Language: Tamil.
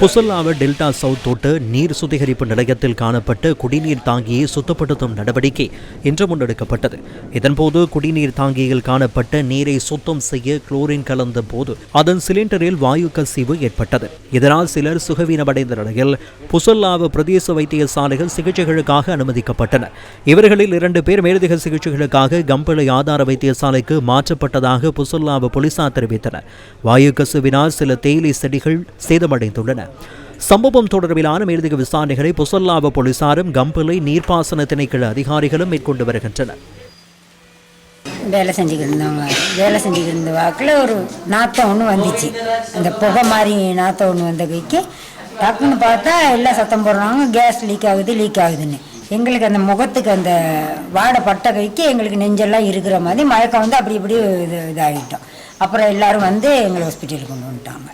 புசல்லாவ டெல்டா சவுத் தோட்ட நீர் சுத்திகரிப்பு நிலையத்தில் காணப்பட்ட குடிநீர் தாங்கியை சுத்தப்படுத்தும் நடவடிக்கை இன்று முன்னெடுக்கப்பட்டது. இதன்போது குடிநீர் தாங்கியில் காணப்பட்ட நீரை சுத்தம் செய்ய குளோரின் கலந்த போது அதன் சிலிண்டரில் வாயு கசிவு ஏற்பட்டது. இதனால் சிலர் சுகவீனமடைந்த நிலையில் புசல்லாவ பிரதேச வைத்தியசாலையில் சிகிச்சைகளுக்காக அனுமதிக்கப்பட்டனர். இவர்களில் இரண்டு பேர் மேலதிக சிகிச்சைகளுக்காக கம்பளை ஆதார வைத்தியசாலைக்கு மாற்றப்பட்டதாக புசல்லாவ போலீசார் தெரிவித்தனர். வாயு கசுவினால் சில தேயிலை செடிகள் சேதமடைந்துள்ளன. சம்பவம் தொடர்பிலான மேலதிக விசாரணைகளை புசல்லாவ போலீசாரும் கம்பளை நீர்ப்பாசன திணைக்கள அதிகாரிகளும் மேற்கொண்டு வருகின்றனர். வேலை செஞ்சுக்கிட்டு இருந்தவங்க வேலை செஞ்சுக்கிட்டு இருந்த வாக்கில் ஒரு நாத்தம் ஒன்று வந்துச்சு. அந்த புகை மாதிரி நாத்தம் ஒன்று வந்த கைக்கு டக்குன்னு பார்த்தா எல்லாம் சத்தம் போடுறாங்க கேஸ் லீக் ஆகுது லீக் ஆகுதுன்னு. எங்களுக்கு அந்த முகத்துக்கு அந்த வாடை பட்ட கைக்கு எங்களுக்கு நெஞ்செல்லாம் இருக்கிற மாதிரி மயக்கம் வந்து அப்படி இப்படி இது இதாகிட்டோம் அப்புறம் எல்லாரும் வந்து எங்களை ஹாஸ்பிட்டலுக்கு கொண்டு வந்துட்டாங்க.